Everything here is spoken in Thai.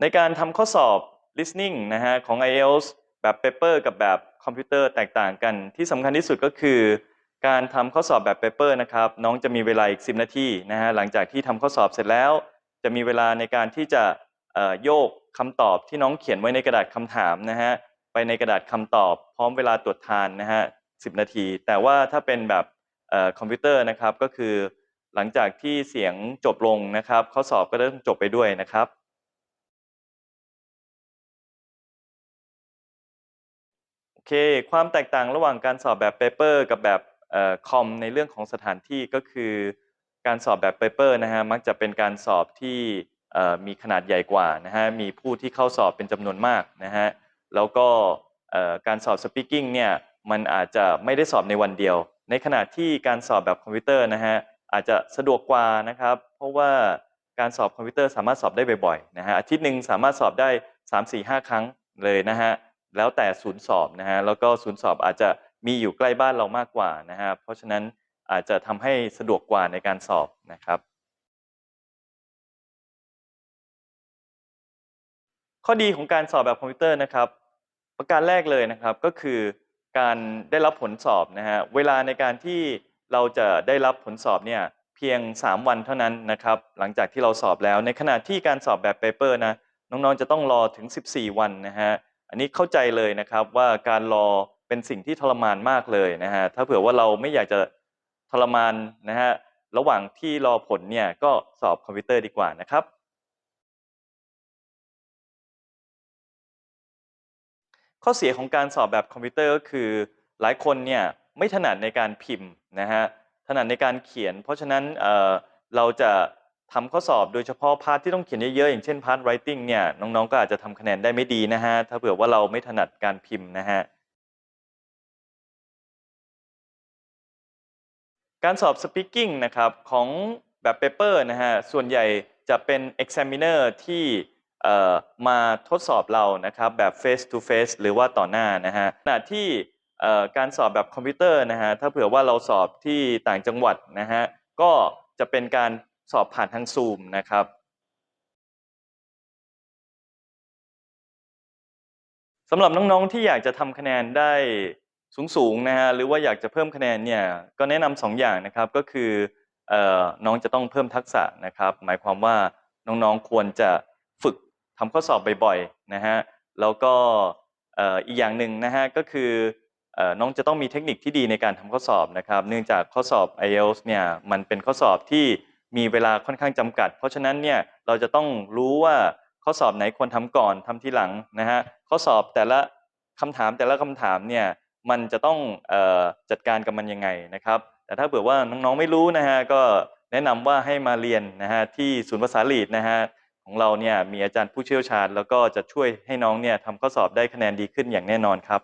ในการทำข้อสอบ listening นะฮะของ IELTS แบบ paper กับแบบคอมพิวเตอร์แตกต่างกัน ที่สำคัญที่สุดก็คือ การทำข้อสอบแบบ paper นะครับน้องจะมีเวลาอีก 10 นาทีนะฮะหลังจากที่ทำข้อสอบเสร็จแล้ว จะมีเวลาในการที่จะโยกคำตอบที่น้องเขียนไว้ในกระดาษคำถามนะฮะไปในกระดาษคำตอบ พร้อมเวลาตรวจทานนะฮะ10 นาที แต่ว่าถ้าเป็นแบบคอมพิวเตอร์นะครับก็คือ หลังจากที่เสียงจบลงนะครับ ข้อสอบก็เริ่มจบไปด้วยนะครับ เค ความแตกต่างระหว่างการสอบแบบเปเปอร์กับแบบคอมในเรื่องของสถานที่ก็คือ การสอบแบบเปเปอร์นะฮะมักจะเป็นการสอบที่มีขนาดใหญ่กว่านะฮะมีผู้ที่เข้าสอบเป็นจำนวนมากนะฮะแล้วก็การสอบสปีกิ้งเนี่ยมันอาจจะไม่ได้สอบในวันเดียว ในขณะที่การสอบแบบคอมพิวเตอร์นะฮะอาจจะสะดวกกว่านะครับเพราะว่าการสอบคอมพิวเตอร์สามารถสอบได้บ่อยๆนะฮะอาทิตย์หนึ่งสามารถสอบได้ 3 4 5 ครั้งเลยนะฮะ แล้วแต่ศูนย์สอบนะฮะแล้วก็ศูนย์สอบอาจจะมีอยู่ใกล้บ้านเรามากกว่านะฮะเพราะฉะนั้นอาจจะทำให้สะดวกกว่าในการสอบนะครับ ข้อดีของการสอบแบบคอมพิวเตอร์นะครับ ประการแรกเลยนะครับก็คือการได้รับผลสอบนะฮะเวลาในการที่เราจะได้รับผลสอบเนี่ยเพียง 3 วันเท่านั้นนะครับ หลังจากที่เราสอบแล้วในขณะที่การสอบแบบเปเปอร์นะน้องๆจะต้องรอถึง 14 วันนะฮะ อันนี้เข้าใจเลยนะครับว่าการรอเป็นสิ่งที่ทรมานมากเลยนะฮะถ้าเผื่อว่าเราไม่อยากจะทรมานนะฮะระหว่างที่รอผลเนี่ยก็สอบคอมพิวเตอร์ดีกว่านะครับ ข้อเสียของการสอบแบบคอมพิวเตอร์ก็คือ หลายคนเนี่ยไม่ถนัดในการพิมพ์นะฮะถนัดในการเขียน เพราะฉะนั้นเเราจะ ทำข้อสอบโดยเฉพาะพาร์ทที่ต้องเขียนเยอะๆ อย่างเช่นพาร์ท writing เนี่ยน้องๆ ก็อาจจะทำคะแนนได้ไม่ดีนะฮะ ถ้าเผื่อว่าเราไม่ถนัดการพิมพ์นะฮะ การสอบ speaking นะครับของแบบ paper นะฮะ ส่วนใหญ่จะเป็น examiner ที่มาทดสอบเรานะครับแบบ face to face หรือว่าต่อหน้านะฮะขณะที่การสอบแบบคอมพิวเตอร์นะฮะถ้าเผื่อว่าเราสอบที่ต่างจังหวัดนะฮะก็จะเป็นการ สอบผ่านทางซูมนะครับสำหรับน้องๆที่อยากจะทำคะแนนได้สูงๆนะฮะหรือว่าอยากจะเพิ่มคะแนนเนี่ยก็แนะนำสองอย่างนะครับก็คือออน้องจะต้องเพิ่มทักษะนะครับ หมายความว่าน้องๆควรจะฝึกทำข้อสอบบ่อยๆนะฮะแล้วก็อีกอย่างหนึ่งนะฮะก็คือออน้องจะต้องมีเทคนิคที่ดีในการทำข้อสอบนะครับ เนื่องจากข้อสอบ IELTS เนี่ยมันเป็นข้อสอบที่ มีเวลาค่อนข้างจำกัด เพราะฉะนั้นเนี่ยเราจะต้องรู้ว่าข้อสอบไหนควรทำก่อนทำทีหลังนะฮะข้อสอบแต่ละคำถามแต่ละคำถามเนี่ยมันจะต้องออจัดการกับมันยังไงนะครับ แต่ถ้าเผื่อว่าน้องๆไม่รู้นะฮะก็แนะนำว่าให้มาเรียนนะฮะที่ศูนย์ภาษาลีดนะฮะของเราเนี่ยมีอาจารย์ผู้เชี่ยวชาญ แล้วก็จะช่วยให้น้องเนี่ยทำข้อสอบได้คะแนนดีขึ้นอย่างแน่นอนครับ